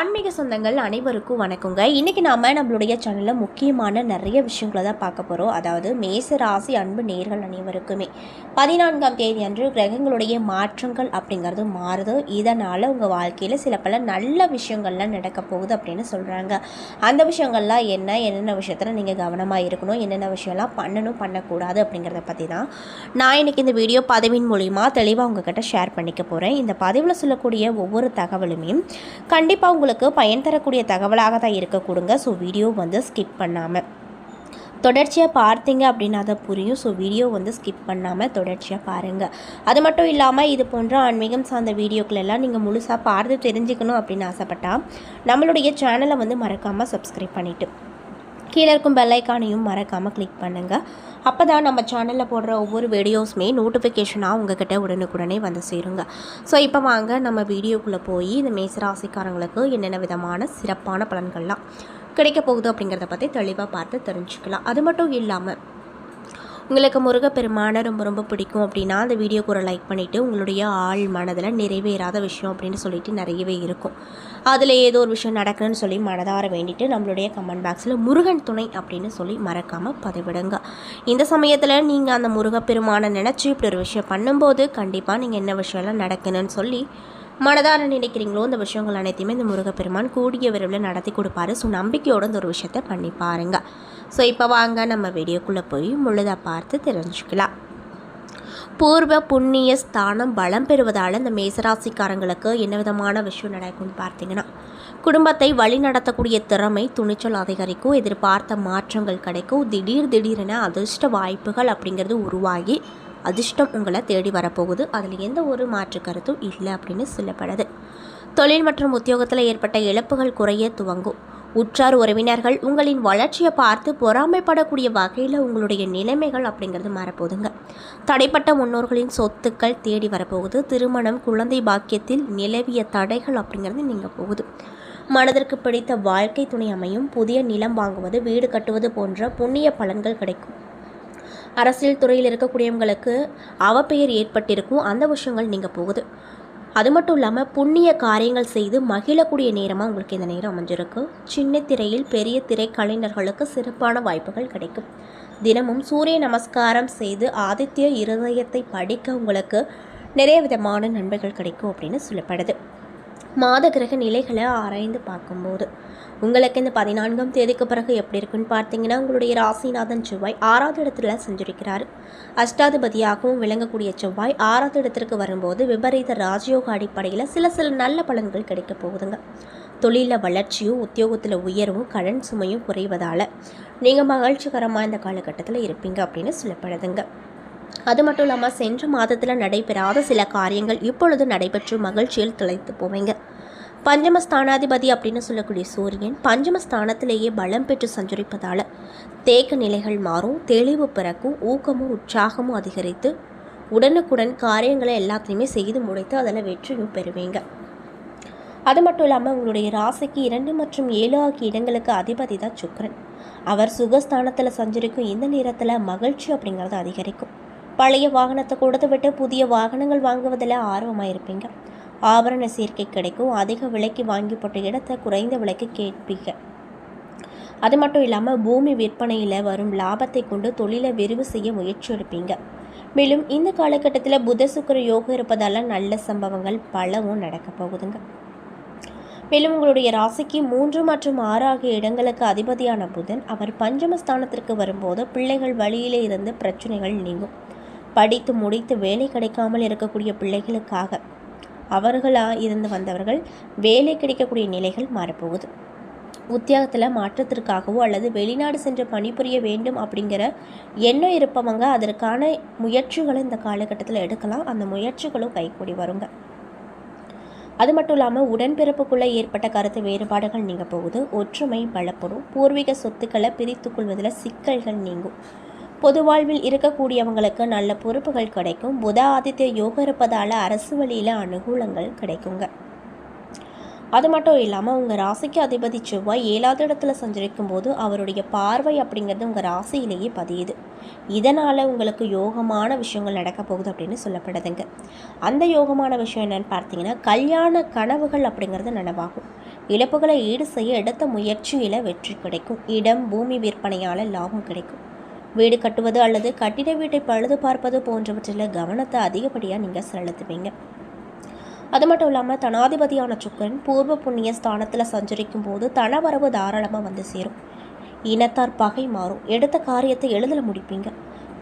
ஆன்மீக சொந்தங்கள் அனைவருக்கும் வணக்கங்க. இன்றைக்கி நாம் நம்மளுடைய சேனலில் முக்கியமான நிறைய விஷயங்களை தான் பார்க்க போகிறோம் அதாவது மேச ராசி அன்பு நேர்கள் அனைவருக்குமே. பதினான்காம் தேதி அன்று கிரகங்களுடைய மாற்றங்கள் அப்படிங்கிறது மாறுது. இதனால் உங்கள் வாழ்க்கையில் சில பல நல்ல விஷயங்கள்லாம் நடக்க போகுது அப்படின்னு சொல்கிறாங்க அந்த விஷயங்கள்லாம் என்ன என்னென்ன விஷயத்தில் நீங்கள் கவனமாக இருக்கணும் என்னென்ன விஷயம்லாம் பண்ணணும் பண்ணக்கூடாது அப்படிங்கிறத பற்றி தான் நான் இன்றைக்கி இந்த வீடியோ பதிவின் மூலிமா தெளிவாக உங்ககிட்ட ஷேர் பண்ணிக்க போகிறேன் இந்த பதிவில் சொல்லக்கூடிய ஒவ்வொரு தகவலுமே கண்டிப்பாக உங்களுக்கு பயன் தரக்கூடிய தகவலாக தான் இருக்க கொடுங்க. ஸோ வீடியோ வந்து ஸ்கிப் பண்ணாமல் தொடர்ச்சியாக பார்த்தீங்க அப்படின்னா தான் புரியும். ஸோ வீடியோ வந்து ஸ்கிப் பண்ணாமல் தொடர்ச்சியாக பாருங்கள் அது மட்டும் இல்லாமல் இது போன்ற ஆன்மீகம் சார்ந்த வீடியோக்களெல்லாம் நீங்கள் முழுசாக பார்த்து தெரிஞ்சுக்கணும் அப்படின்னு ஆசைப்பட்டால் நம்மளுடைய சேனலை வந்து மறக்காமல் சப்ஸ்கிரைப் பண்ணிவிட்டு கீழே இருக்கும் பெல்லைக்கானையும் மறக்காமல் கிளிக் பண்ணுங்கள் அப்போ தான் நம்ம சேனலில் போடுற ஒவ்வொரு வீடியோஸுமே நோட்டிஃபிகேஷனாக உங்ககிட்ட உடனுக்குடனே வந்து சேருங்க. ஸோ இப்போ வாங்க நம்ம வீடியோக்குள்ளே போய் இந்த மேசராசிக்காரங்களுக்கு என்னென்ன விதமான சிறப்பான பலன்கள்லாம் கிடைக்க போகுது அப்படிங்கிறத பற்றி தெளிவாக பார்த்து தெரிஞ்சுக்கலாம். அது மட்டும் இல்லாமல் உங்களுக்கு முருகப்பெருமானை ரொம்ப ரொம்ப பிடிக்கும் அப்படின்னா அந்த வீடியோக்கு ஒரு லைக் பண்ணிவிட்டு உங்களுடைய ஆள் மனதில் நிறைவேறாத விஷயம் அப்படின்னு சொல்லிட்டு நிறையவே இருக்கும். அதில் ஏதோ ஒரு விஷயம் நடக்கணும்னு சொல்லி மனதார வேண்டிட்டு நம்மளுடைய கமெண்ட் பாக்ஸில் முருகன் துணை அப்படின்னு சொல்லி மறக்காமல் பதிவிடுங்க. இந்த சமயத்தில் நீங்கள் அந்த முருகப்பெருமானை நினச்சி இப்படி ஒரு விஷயம் பண்ணும்போது கண்டிப்பாக நீங்கள் என்ன விஷயம்லாம் நடக்கணும்னு சொல்லி மனதார நினைக்கிறீங்களோ இந்த விஷயங்கள் அனைத்தையுமே இந்த முருகப்பெருமான் கூடிய விரைவில் நடத்தி கொடுப்பாரு. ஸோ நம்பிக்கையோடு இந்த ஒரு விஷயத்தை பண்ணி பாருங்கள் ஸோ இப்போ வாங்க நம்ம வீடியோக்குள்ளே போய் முழுதாக பார்த்து தெரிஞ்சுக்கலாம். பூர்வ புண்ணிய ஸ்தானம் பலம் பெறுவதால் இந்த மேசராசிக்காரங்களுக்கு என்ன விதமான விஷயம் நடக்கும்னு பார்த்தீங்கன்னா குடும்பத்தை வழி நடத்தக்கூடிய திறமை துணிச்சல் அதிகரிக்கும் எதிர்பார்த்த மாற்றங்கள் கிடைக்கும் திடீர் திடீரென அதிர்ஷ்ட வாய்ப்புகள் அப்படிங்கிறது உருவாகி அதிர்ஷ்டம் உங்களை தேடி வரப்போகுது. அதில் எந்த ஒரு மாற்று கருத்தும் இல்லை அப்படின்னு சொல்லப்படுது. தொழில் மற்றும் உத்தியோகத்தில் ஏற்பட்ட இழப்புகள் குறைய துவங்கும். உற்றார் உறவினர்கள் உங்களின் வளர்ச்சியை பார்த்து பொறாமைப்படக்கூடிய வகையில் உங்களுடைய நிலைமைகள் அப்படிங்கிறது மாறப்போகுதுங்க. தடைப்பட்ட முன்னோர்களின் சொத்துக்கள் தேடி வரப்போகுது. திருமணம் குழந்தை பாக்கியத்தில் நிலவிய தடைகள் அப்படிங்கிறது நீங்கள் போகுது. மனதிற்கு பிடித்த வாழ்க்கை துணை அமையும். புதிய நிலம் வாங்குவது வீடு கட்டுவது போன்ற புண்ணிய பலன்கள் கிடைக்கும். அரசியல் துறையில் இருக்கக்கூடியவங்களுக்கு அவப்பெயர் ஏற்பட்டிருக்கும். அந்த விஷயங்கள் நீங்கள் போகுது. அது மட்டும் இல்லாமல் புண்ணிய காரியங்கள் செய்து மகிழக்கூடிய நேரமாக உங்களுக்கு இந்த நேரம் அமைஞ்சிருக்கு. சின்ன திரையில் பெரிய திரை கலைஞர்களுக்கு சிறப்பான வாய்ப்புகள் கிடைக்கும். தினமும் சூரிய நமஸ்காரம் செய்து ஆதித்ய இருதயத்தை படிக்க உங்களுக்கு நிறைய விதமான நன்மைகள் கிடைக்கும் அப்படின்னு சொல்லப்படுது. மாத கிரக நிலைகளை ஆராய்ந்து பார்க்கும்போது உங்களுக்கு இந்த பதினான்காம் தேதிக்கு பிறகு எப்படி இருக்குன்னு பார்த்தீங்கன்னா உங்களுடைய ராசிநாதன் செவ்வாய் ஆறாவது இடத்துல செஞ்சிருக்கிறார் அஷ்டாதிபதியாகவும் விளங்கக்கூடிய செவ்வாய் ஆறாவது இடத்திற்கு வரும்போது விபரீத ராஜயோக அடிப்படையில் சில சில நல்ல பலன்கள் கிடைக்க போகுதுங்க. தொழிலில் வளர்ச்சியும் உத்தியோகத்தில் உயர்வும் கடன் சுமையும் குறைவதால் நீங்கள் மகிழ்ச்சிகரமாக இந்த காலகட்டத்தில் இருப்பீங்க அப்படின்னு சொல்லப்படுதுங்க. அது மட்டும் இல்லாமல் சென்ற மாதத்தில் நடைபெறாத சில காரியங்கள் இப்பொழுது நடைபெற்று மகிழ்ச்சியில் திளைத்து போவீங்க. பஞ்சமஸ்தானாதிபதி அப்படின்னு சொல்லக்கூடிய சூரியன் பஞ்சமஸ்தானத்திலேயே பலம் பெற்று சஞ்சரிப்பதால் தேக்க நிலைகள் மாறும் தெளிவு பிறக்கும் ஊக்கமும் உற்சாகமும் அதிகரித்து உடனுக்குடன் காரியங்களை எல்லாத்தையுமே செய்து முடித்து அதில் வெற்றியும் பெறுவீங்க. அது மட்டும் இல்லாமல் உங்களுடைய ராசிக்கு இரண்டு மற்றும் ஏழு ஆகிய இடங்களுக்கு அதிபதி தான் சுக்கரன். அவர் சுகஸ்தானத்தில் சஞ்சரிக்கும் இந்த நேரத்தில் மகிழ்ச்சி அப்படிங்கிறது அதிகரிக்கும். பழைய வாகனத்தை கொடுத்து விட்டு புதிய வாகனங்கள் வாங்குவதில் ஆர்வமாக இருப்பீங்க. ஆபரண சேர்க்கை கிடைக்கும். அதிக விலைக்கு வாங்கி போட்ட இடத்தை குறைந்த விலைக்கு கேட்பீங்க அது மட்டும் இல்லாமல் பூமி விற்பனையில் வரும் லாபத்தை கொண்டு தொழிலை விரிவு செய்ய முயற்சி எடுப்பீங்க மேலும் இந்த காலகட்டத்தில் புத சுக்கர யோகம் இருப்பதால் நல்ல சம்பவங்கள் பலவும் நடக்க போகுதுங்க. மேலும் உங்களுடைய ராசிக்கு மூன்று மற்றும் ஆறு ஆகிய இடங்களுக்கு அதிபதியான புதன் அவர் பஞ்சமஸ்தானத்திற்கு வரும்போது பிள்ளைகள் வழியிலே இருந்து பிரச்சனைகள் நீங்கும். படித்து முடித்து வேலை கிடைக்காமல் இருக்கக்கூடிய பிள்ளைகளுக்காக அவர்களாக இருந்து வந்தவர்கள் வேலை கிடைக்கக்கூடிய நிலைகள் மாறப்போகுது. உத்தியோகத்தில் மாற்றத்திற்காகவோ அல்லது வெளிநாடு சென்று பணிபுரிய வேண்டும் அப்படிங்கிற எண்ணம் இருப்பவங்க அதற்கான முயற்சிகளை இந்த காலகட்டத்தில் எடுக்கலாம். அந்த முயற்சிகளும் கைக்கூடி வருங்க. அது மட்டும் இல்லாமல் உடன்பிறப்புக்குள்ளே ஏற்பட்ட கருத்து வேறுபாடுகள் நீங்க போகுது. ஒற்றுமை பலப்படும். பூர்வீக சொத்துக்களை பிரித்து கொள்வதில் சிக்கல்கள் நீங்கும். பொது வாழ்வில் இருக்கக்கூடியவங்களுக்கு நல்ல பொறுப்புகள் கிடைக்கும். புத ஆதித்ய யோகம் இருப்பதால் அரசு வழியில் அனுகூலங்கள் கிடைக்குங்க. அது மட்டும் இல்லாமல் உங்கள் ராசிக்கு அதிபதி செவ்வாய் ஏழாவது இடத்துல சஞ்சரிக்கும் போது அவருடைய பார்வை அப்படிங்கிறது உங்கள் ராசியிலேயே பதியுது. இதனால் உங்களுக்கு யோகமான விஷயங்கள் நடக்க போகுது அப்படின்னு சொல்லப்படுதுங்க. அந்த யோகமான விஷயம் என்னென்னு பார்த்தீங்கன்னா கல்யாண கனவுகள் அப்படிங்கிறது நனவாகும். இழப்புகளை ஈடு செய்ய எடுத்த முயற்சியில் வெற்றி கிடைக்கும். இடம் பூமி விற்பனையால் லாபம் கிடைக்கும். வீடு கட்டுவது அல்லது கட்டிட வீட்டை பழுது பார்ப்பது போன்றவற்றில் கவனத்தை அதிகப்படியாக நீங்கள் செலுத்துவீங்க. அது மட்டும் இல்லாமல் தனாதிபதியான சுக்கரன் பூர்வ புண்ணிய ஸ்தானத்தில் சஞ்சரிக்கும் போது தனவரவு தாராளமாக வந்து சேரும். இனத்தார் பகை மாறும். எடுத்த காரியத்தை எளிதில் முடிப்பீங்க.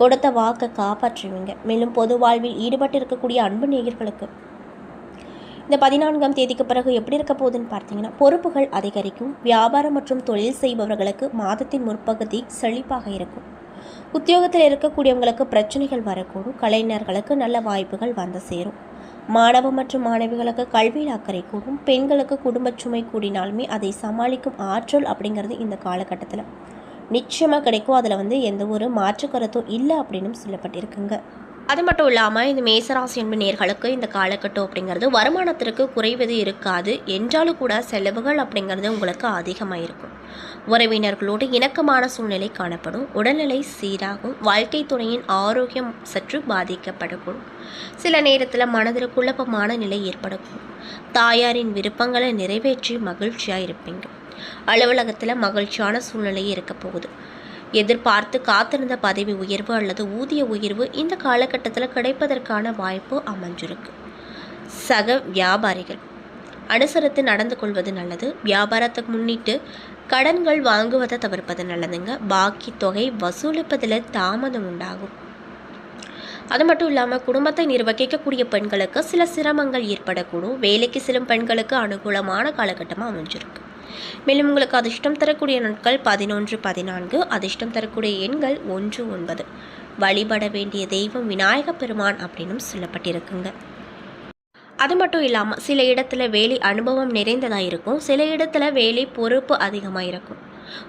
கொடுத்த வாக்கை காப்பாற்றுவீங்க. மேலும் பொது வாழ்வில் ஈடுபட்டு இருக்கக்கூடிய அன்பு நேயர்களுக்கு இந்த பதினான்காம் தேதிக்கு பிறகு எப்படி இருக்க போகுதுன்னு பார்த்தீங்கன்னா பொறுப்புகள் அதிகரிக்கும். வியாபாரம் மற்றும் தொழில் செய்பவர்களுக்கு மாதத்தின் முற்பகுதி செழிப்பாக இருக்கும். உத்தியோகத்தில் இருக்கக்கூடியவங்களுக்கு பிரச்சனைகள் வரக்கூடும். கலைஞர்களுக்கு நல்ல வாய்ப்புகள் வந்து சேரும். மாணவ மற்றும் மாணவிகளுக்கு கல்வியில் அக்கறை கூடும். பெண்களுக்கு குடும்ப சுமை கூடினாலுமே அதை சமாளிக்கும் ஆற்றல் அப்படிங்கிறது இந்த காலகட்டத்தில் நிச்சயமாக கிடைக்கும். அதில் வந்து எந்த ஒரு மாற்று கருத்தும் இல்லை அப்படின்னும் சொல்லப்பட்டிருக்குங்க. அது மட்டும் இல்லாமல் இந்த மேசராசி என்பது நேர்களுக்கு இந்த காலகட்டம் அப்படிங்கிறது வருமானத்திற்கு குறைவது இருக்காது. என்றாலும் கூட செலவுகள் அப்படிங்கிறது உங்களுக்கு அதிகமாக இருக்கும் உறவினர்களோடு இணக்கமான சூழ்நிலை காணப்படும். உடல்நிலை சீராகும். வாழ்க்கை துணையின் ஆரோக்கியம் சற்று பாதிக்கப்படக்கூடும். சில நேரத்தில் மனதில் குழப்பமான நிலை ஏற்படக்கூடும். தாயாரின் விருப்பங்களை நிறைவேற்றி மகிழ்ச்சியாக இருப்பீங்க. அலுவலகத்தில் மகிழ்ச்சியான சூழ்நிலை இருக்க போகுது எதிர்பார்த்து காத்திருந்த பதவி உயர்வு அல்லது ஊதிய உயர்வு இந்த காலகட்டத்தில் கிடைப்பதற்கான வாய்ப்பு அமைஞ்சிருக்கு. சக வியாபாரிகள். அனுசரித்து நடந்து கொள்வது நல்லது. வியாபாரத்தை முன்னிட்டு கடன்கள் வாங்குவதை தவிர்ப்பது நல்லதுங்க. பாக்கி தொகை வசூலிப்பதில் தாமதம் உண்டாகும். அது மட்டும் இல்லாமல் குடும்பத்தை நிர்வகிக்கக்கூடிய பெண்களுக்கு சில சிரமங்கள் ஏற்படக்கூடும். வேலைக்கு செல்லும் பெண்களுக்கு அனுகூலமான காலகட்டமாக அமைஞ்சிருக்கு. மேலும் உங்களுக்கு அதிர்ஷ்டம் தரக்கூடிய நாட்கள் பதினொன்று பதினான்கு. அதிர்ஷ்டம் தரக்கூடிய எண்கள் ஒன்று ஒன்பது. வழிபட வேண்டிய தெய்வம் விநாயக பெருமான் அப்படின்னும் சொல்லப்பட்டிருக்குங்க. அது மட்டும் இல்லாமல் சில இடத்துல வேலை அனுபவம் நிறைந்ததாக இருக்கும். சில இடத்துல வேலை பொறுப்பு அதிகமாக இருக்கும்.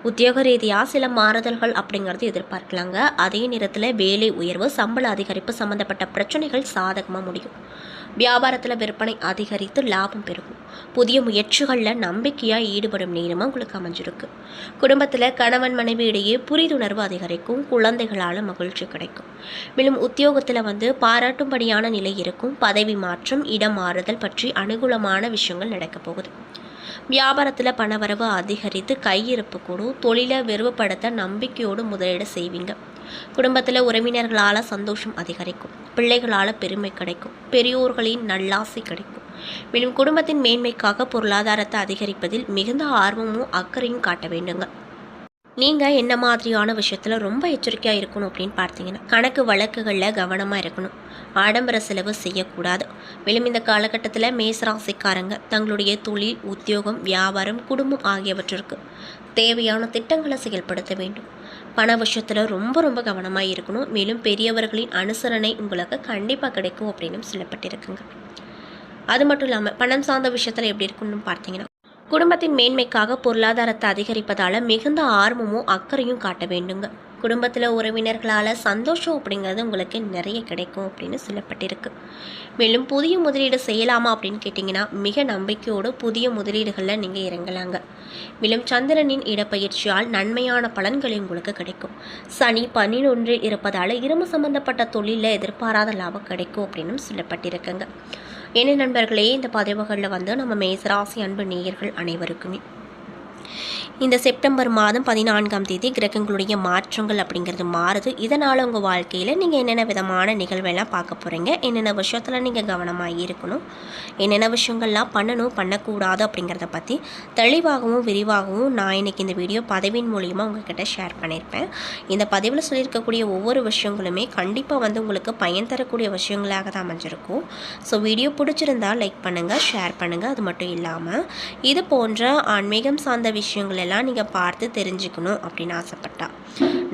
உத்தியோக ரீதியாக சில மாறுதல்கள் அப்படிங்கிறது எதிர்பார்க்கலாங்க. அதே நேரத்தில் வேலை உயர்வு சம்பள அதிகரிப்பு சம்மந்தப்பட்ட பிரச்சனைகள் சாதகமாக முடியும். வியாபாரத்தில் விற்பனை அதிகரித்து லாபம் பெருகும். புதிய முயற்சிகளில் நம்பிக்கையாக ஈடுபடும் நேரமாக உங்களுக்கு அமைஞ்சிருக்கு. குடும்பத்தில் கணவன் மனைவி இடையே புரிதுணர்வு அதிகரிக்கும் குழந்தைகளால் மகிழ்ச்சி கிடைக்கும். மேலும் உத்தியோகத்தில் வந்து பாராட்டும்படியான நிலை இருக்கும் பதவி மாற்றம் இடம் மாறுதல் பற்றி அனுகூலமான விஷயங்கள் நடக்கப் போகுது. வியாபாரத்தில் பணவரவு அதிகரித்து கையிருப்பு கூடும் தொழிலை விரிவுபடுத்த நம்பிக்கையோடு முதலீடு செய்வீங்க. குடும்பத்தில் உறவினர்களால் சந்தோஷம் அதிகரிக்கும் பிள்ளைகளால் பெருமை கிடைக்கும் பெரியோர்களின் நல்லாசை கிடைக்கும். மேலும் குடும்பத்தின் மேன்மைக்காக பொருளாதாரத்தை அதிகரிப்பதில் மிகுந்த ஆர்வமும் அக்கறையும் காட்ட வேண்டுங்க. நீங்கள் என்ன மாதிரியான விஷயத்தில் ரொம்ப எச்சரிக்கையாக இருக்கணும் அப்படின்னு பார்த்தீங்கன்னா கணக்கு வழக்குகளில் கவனமாக இருக்கணும். ஆடம்பர செலவு செய்யக்கூடாது. மேலும் இந்த காலகட்டத்தில் மேசராசிக்காரங்க தங்களுடைய தொழில் உத்தியோகம் வியாபாரம் குடும்பம் ஆகியவற்றிற்கு தேவையான திட்டங்களை செயல்படுத்த வேண்டும். பண விஷயத்தில் ரொம்ப ரொம்ப கவனமாக இருக்கணும். மேலும் பெரியவர்களின் அனுசரணை உங்களுக்கு கண்டிப்பாக கிடைக்கும் அப்படின்னு சொல்லப்பட்டிருக்குங்க. அது மட்டும் இல்லாமல் பணம் சார்ந்த விஷயத்தில் எப்படி இருக்குன்னு பார்த்தீங்கன்னா குடும்பத்தின் மேன்மைக்காக பொருளாதாரத்தை அதிகரிப்பதால் மிகுந்த ஆர்வமும் அக்கறையும் காட்ட வேண்டுங்க. குடும்பத்தில் உறவினர்களால் சந்தோஷம் அப்படிங்கிறது உங்களுக்கு நிறைய கிடைக்கும் அப்படின்னு சொல்லப்பட்டிருக்கு. மேலும் புதிய முதலீடு செய்யலாமா அப்படின்னு கேட்டிங்கன்னா மிக நம்பிக்கையோடு புதிய முதலீடுகளில் நீங்கள் இறங்கலாங்க. மேலும் சந்திரனின் இடப்பயிற்சியால் நன்மையான பலன்கள் உங்களுக்கு கிடைக்கும். சனி பன்னினொன்றில் இருப்பதால் இரும்பு சம்பந்தப்பட்ட தொழிலில் எதிர்பாராத லாபம் கிடைக்கும் அப்படின்னு சொல்லப்பட்டிருக்குங்க. என்ன நண்பர்களே இந்த பதிவுகளில் வந்து நம்ம மேசராசி அன்பு நேயர்கள் அனைவருக்குமே இந்த செப்டம்பர் மாதம் பதினான்காம் தேதி கிரகங்களுடைய மாற்றங்கள் அப்படிங்கிறது மாறுது. இதனால் உங்கள் வாழ்க்கையில் நீங்கள் என்னென்ன விதமான நிகழ்வெல்லாம் பார்க்க போகிறீங்க என்னென்ன விஷயத்தில் நீங்கள் கவனமாக இருக்கணும்? என்னென்ன விஷயங்கள்லாம் பண்ணணும் பண்ணக்கூடாது அப்படிங்கிறத பற்றி தெளிவாகவும் விரிவாகவும் நான் இன்றைக்கி இந்த வீடியோ பதவியின் மூலியமாக உங்ககிட்ட ஷேர் பண்ணியிருப்பேன். இந்த பதிவில் சொல்லியிருக்கக்கூடிய ஒவ்வொரு விஷயங்களுமே கண்டிப்பாக வந்து உங்களுக்கு பயன் தரக்கூடிய விஷயங்களாக தான் அமைஞ்சிருக்கும். ஸோ வீடியோ பிடிச்சிருந்தால் லைக் பண்ணுங்கள் ஷேர் பண்ணுங்கள் அது மட்டும் இல்லாமல் இது போன்ற ஆன்மீகம் சார்ந்த விஷயங்கள் எல்லாம் நீங்கள் பார்த்து தெரிஞ்சுக்கணும் அப்படின்னு ஆசைப்பட்டா.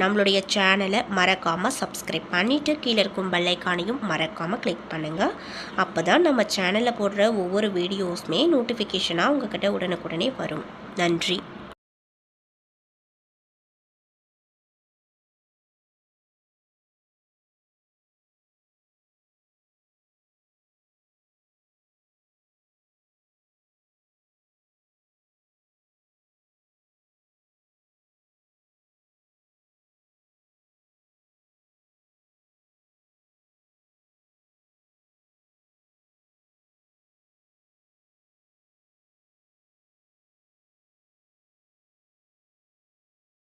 நம்மளுடைய சேனலை மறக்காமல் சப்ஸ்கிரைப் பண்ணிவிட்டு கீழே இருக்கும் பெல்லைக்கானையும் மறக்காமல் கிளிக் பண்ணுங்கள் அப்போ தான் நம்ம சேனலில் போடுற ஒவ்வொரு வீடியோஸுமே நோட்டிஃபிகேஷனாக உங்ககிட்ட உடனுக்குடனே வரும். நன்றி.